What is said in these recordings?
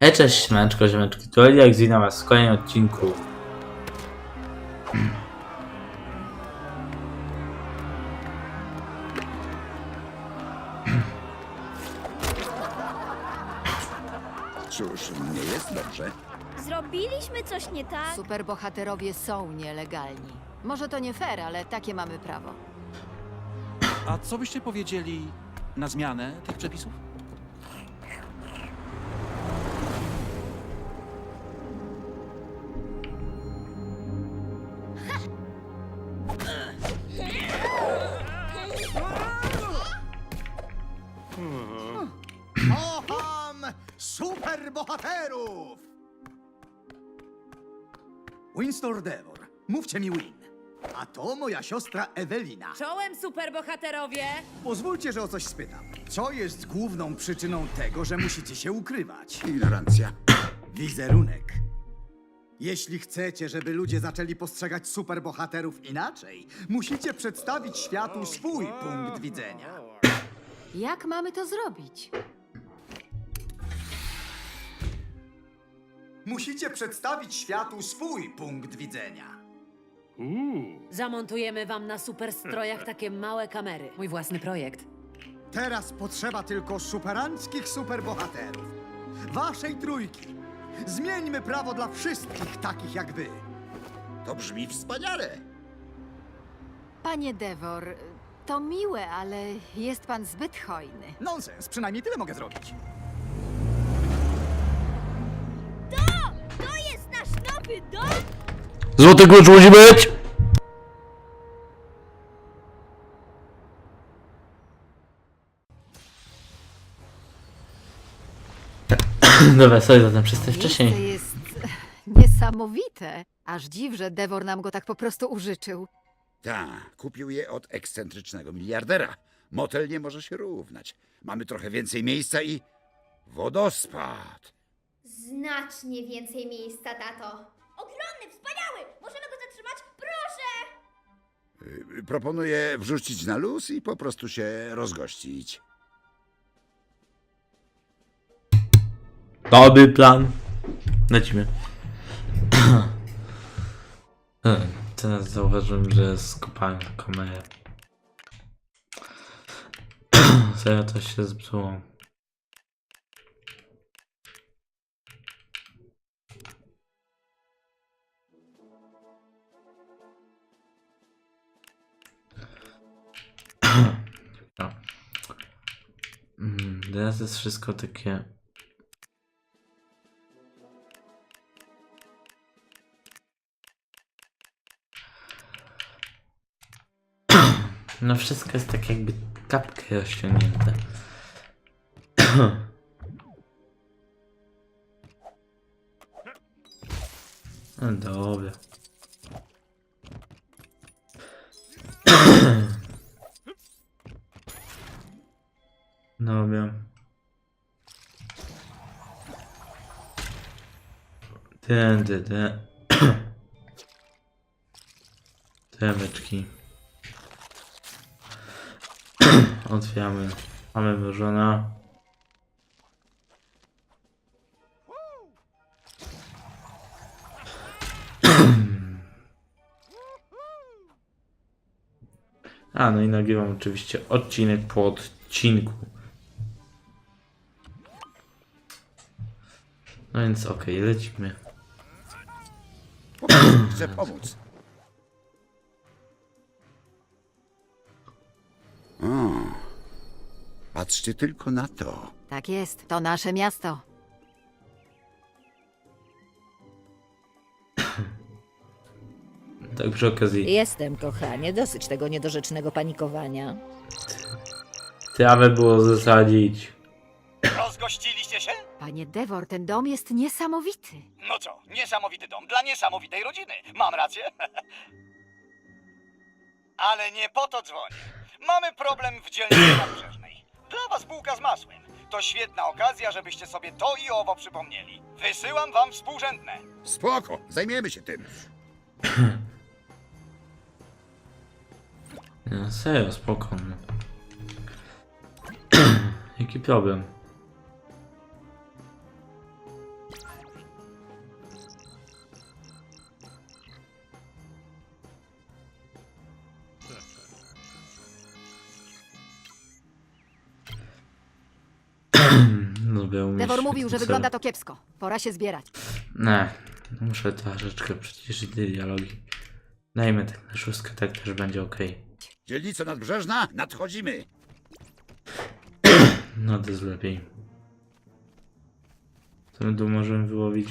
Hej, cześć, siemaneczko, ziomeczki, tu Eliak z was w kolejnym odcinku. Cóż, nie jest dobrze. Zrobiliśmy coś nie tak? Superbohaterowie są nielegalni. Może to nie fair, ale takie mamy prawo. A co byście powiedzieli na zmianę tych przepisów? Superbohaterów! Winstor Devor, mówcie mi Win. A to moja siostra Ewelina. Czołem superbohaterowie! Pozwólcie, że o coś spytam. Co jest główną przyczyną tego, że musicie się ukrywać? Ignorancja. Wizerunek. Jeśli chcecie, żeby ludzie zaczęli postrzegać superbohaterów inaczej, musicie przedstawić światu swój punkt widzenia. Jak mamy to zrobić? Musicie przedstawić światu swój punkt widzenia. Zamontujemy wam na superstrojach takie małe kamery. Mój własny projekt. Teraz potrzeba tylko superanckich superbohaterów. Waszej trójki. Zmieńmy prawo dla wszystkich takich jak wy. To brzmi wspaniale. Panie Devor, to miłe, ale jest pan zbyt hojny. Nonsens, przynajmniej tyle mogę zrobić. Złoty klucz musi być! Dobra, sorry za ten przestań Miejsce wcześniej. jest niesamowite. Aż dziw, że Devor nam go tak po prostu użyczył. Ta, kupił je od ekscentrycznego miliardera. Motel nie może się równać. Mamy trochę więcej miejsca i wodospad. Znacznie więcej miejsca, tato. Ogromny, wspaniały! Możemy go zatrzymać? Proszę! Y, Proponuję wrzucić na luz i po prostu się rozgościć. Dobry plan. Lecimy. Hmm, Teraz zauważyłem, że skopałem kamerę. Serio to się zepsuło. No. Mm, Teraz jest wszystko takie No wszystko jest tak jakby kapkę rozciągnięte. No. Dobra. Tędy, te. Temeczki. Otwieramy. Mamy wyżona. A, no i nagrywam oczywiście odcinek po odcinku. No więc okej, lecimy. Chcę pomóc. O, patrzcie tylko na to. Tak jest, to nasze miasto. Tak przy okazji. Jestem, kochanie, dosyć tego niedorzecznego panikowania. Trawę było zasadzić. Rozgościliście się? Panie Devor, ten dom jest niesamowity. No co, niesamowity dom dla niesamowitej rodziny. Mam rację? Ale nie po to dzwonię. Mamy problem w dzielnicy nabrzeżnej. Dla was bułka z masłem. To świetna okazja, żebyście sobie to i owo przypomnieli. Wysyłam wam współrzędne. Spoko, zajmiemy się tym. Nie, serio, spokojnie. Jaki problem? Mogę. Devor mówił, że wygląda to kiepsko. Pora się zbierać. Nie, muszę troszeczkę przyciszyć te dialogi. Dajmy tak na szóstkę, tak też będzie ok. Dzielnica nadbrzeżna, nadchodzimy. No to jest lepiej. Co my tu możemy wyłowić?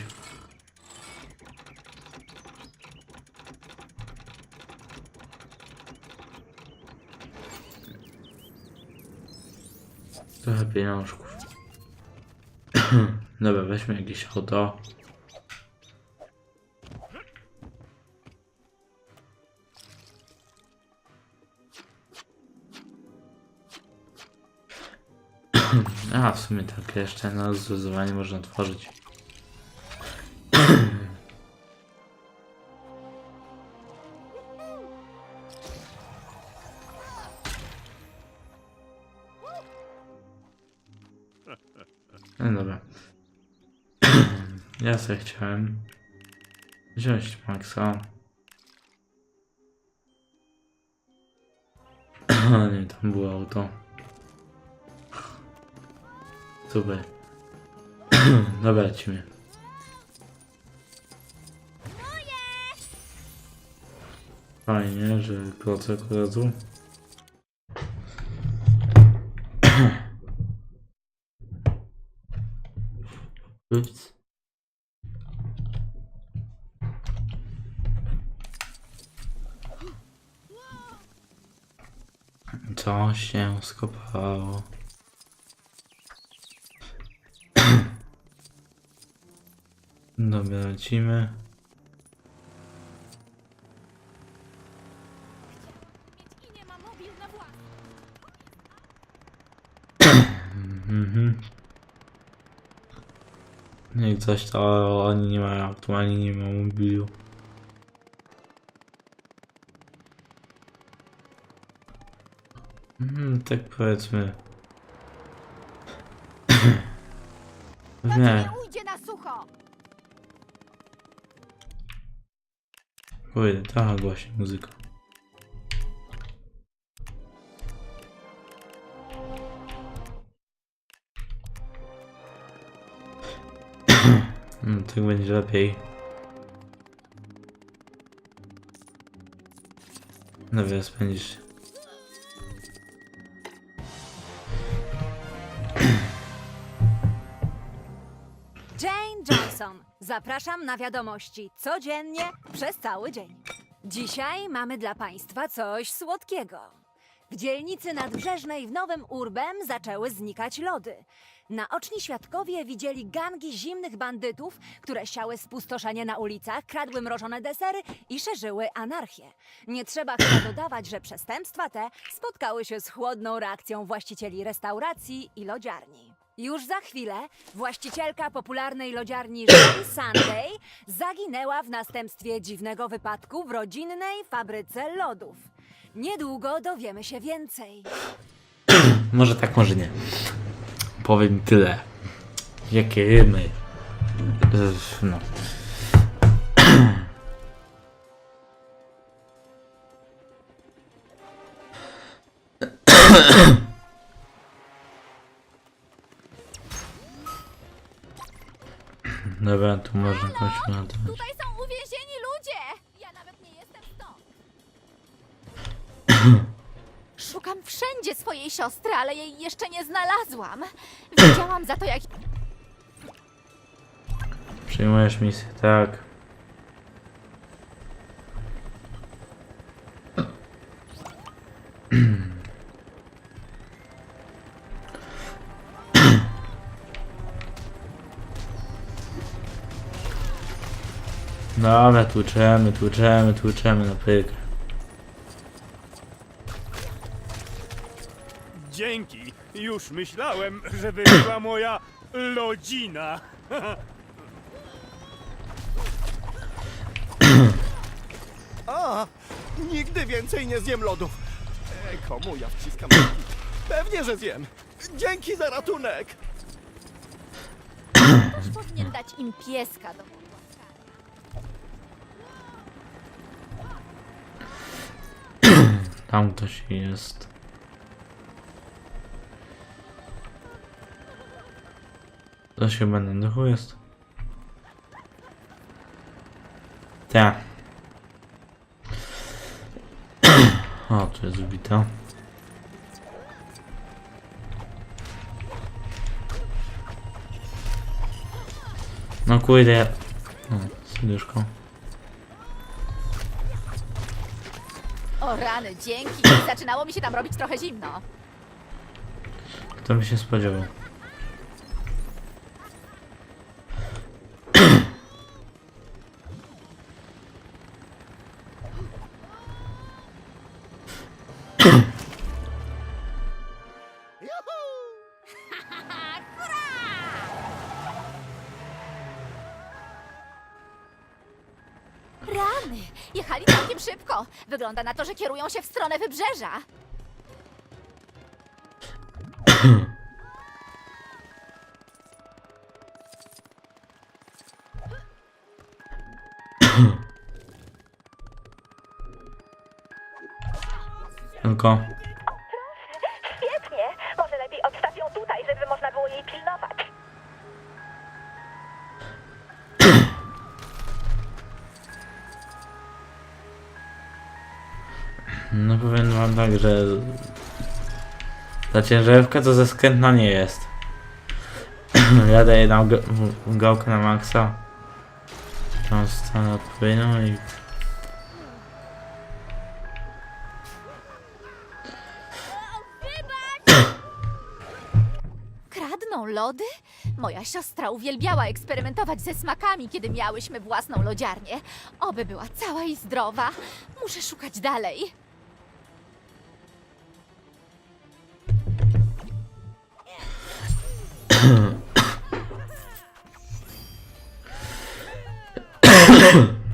Trochę pieniążków. Dobra, weźmy jakieś auto. A, w sumie tak, jeszcze na zdozowanie można tworzyć. No dobra. Ja sobie chciałem wziąć Maxa. Nie, tam było auto. Super. Dobra, lecimy. Fajnie, że klocek od razu. Ups. Co się skopało? Dobra, lecimy. Mhm. No i coś to oni nie mają, aktualnie nie mają mobilu. Mhm, tak powiedzmy. Nie, ujdzie na sucho! muzyka. Mm, tak będzie lepiej. Dobra, spędzisz. Jane Johnson. Zapraszam na wiadomości codziennie przez cały dzień. Dzisiaj mamy dla Państwa coś słodkiego. W dzielnicy nadbrzeżnej w Nowym Urbem zaczęły znikać lody. Naoczni świadkowie widzieli gangi zimnych bandytów, które siały spustoszenie na ulicach, kradły mrożone desery i szerzyły anarchię. Nie trzeba chyba dodawać, że przestępstwa te spotkały się z chłodną reakcją właścicieli restauracji i lodziarni. Już za chwilę właścicielka popularnej lodziarni Jean Sunday zaginęła w następstwie dziwnego wypadku w rodzinnej fabryce lodów. Niedługo dowiemy się więcej. Może tak, może nie. Powiem tyle. Jakie rymy. No. Dobra, tu można jakąś latać. Tutaj są uwięzieni ludzie! Ja nawet nie jestem stąd. Swojej siostry, ale jej jeszcze nie znalazłam. Widziałam za to, jak Przyjmujesz misję, tak. Dobra, tłuczemy, tłuczemy, tłuczemy na pyk. Dzięki. Już myślałem, że była moja lodzina. A, nigdy więcej nie zjem lodów. E, komu ja wciskam? Pewnie, że zjem. Dzięki za ratunek. powinien dać im pieska do Tam ktoś jest. To się będę duchu jest. Tak. O, tu jest wbita. No kurde. No. O rany, dzięki. Zaczynało mi się tam robić trochę zimno. Kto by się spodziewał? Wygląda na to, że kierują się w stronę wybrzeża. Tylko. Powiem wam tak, że ta ciężarówka to ze skrętna nie jest. Jadę jej na g- w- gałkę na maksa. Tą stronę odpowiednią i... Kradną lody? Moja siostra uwielbiała eksperymentować ze smakami, kiedy miałyśmy własną lodziarnię. Oby była cała i zdrowa. Muszę szukać dalej.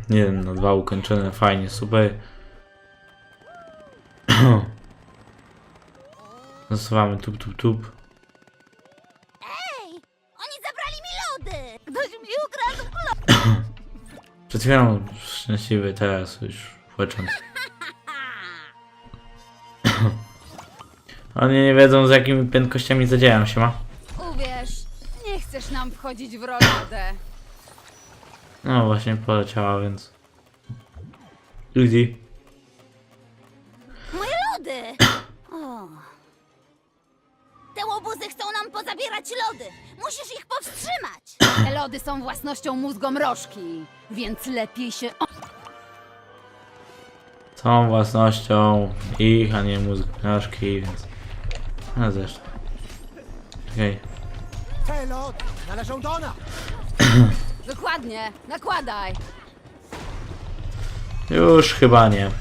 Jeden na dwa ukończone, fajnie, super. Zasuwamy tup tup tup. Oni zabrali mi lody! Ktoś mi ukradł Przed chwilą szczęśliwy, teraz już płacząc. Oni nie wiedzą z jakimi prędkościami zadzieją się ma. Chcesz nam wchodzić w roladę. No właśnie poleciała, więc... Easy. Moje lody! O. Te łobuzy chcą nam pozabierać lody! Musisz ich powstrzymać! Te lody są własnością mózgomrożki, więc lepiej się... Są własnością ich, a nie mózg książki, więc... No zresztą. Czekaj. Te lody należą do nas. Dokładnie, nakładaj. Już chyba nie.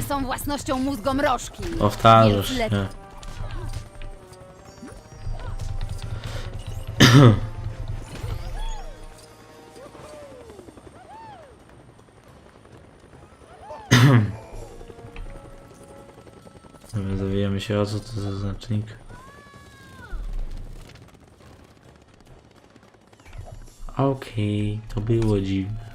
Lody są własnością mózgomrożki. Powtarzasz Więc się. Dobra, się o co to za znacznik. Okej, to było dziwne.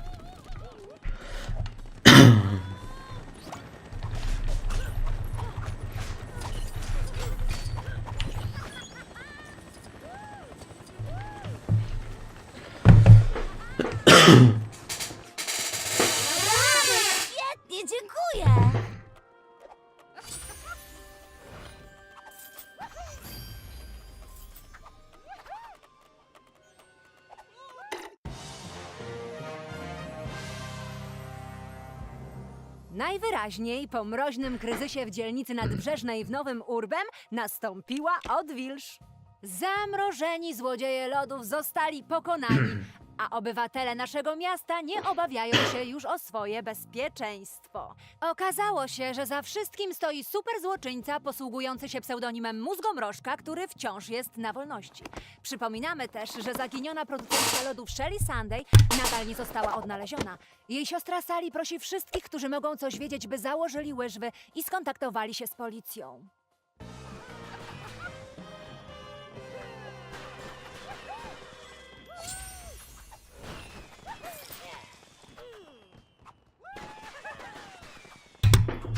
Najwyraźniej po mroźnym kryzysie w dzielnicy nadbrzeżnej w Nowym Urbem nastąpiła odwilż. Zamrożeni złodzieje lodów zostali pokonani, a obywatele naszego miasta nie obawiają się już o swoje bezpieczeństwo. Okazało się, że za wszystkim stoi superzłoczyńca posługujący się pseudonimem Mózgomrożka, który wciąż jest na wolności. Przypominamy też, że zaginiona producentka lodów Shelly Sunday nadal nie została odnaleziona. Jej siostra Sally prosi wszystkich, którzy mogą coś wiedzieć, by założyli łyżwy i skontaktowali się z policją.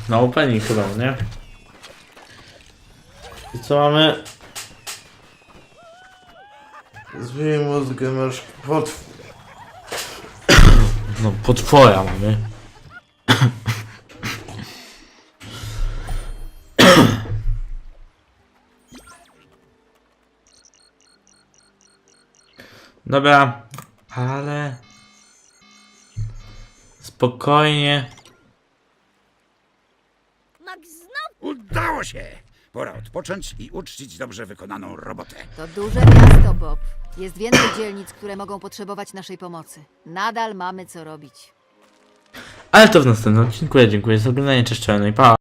Na opening chyba, nie? I co mamy? Zmień mózgę, masz pod... No, potwora mamy. Dobra, ale... Spokojnie. Się! Pora odpocząć i uczcić dobrze wykonaną robotę. To duże miasto, Bob. Jest więcej dzielnic, które mogą potrzebować naszej pomocy. Nadal mamy co robić. Ale to w następnym odcinku. Ja dziękuję za oglądanie. Cześć, cześć, no i pa!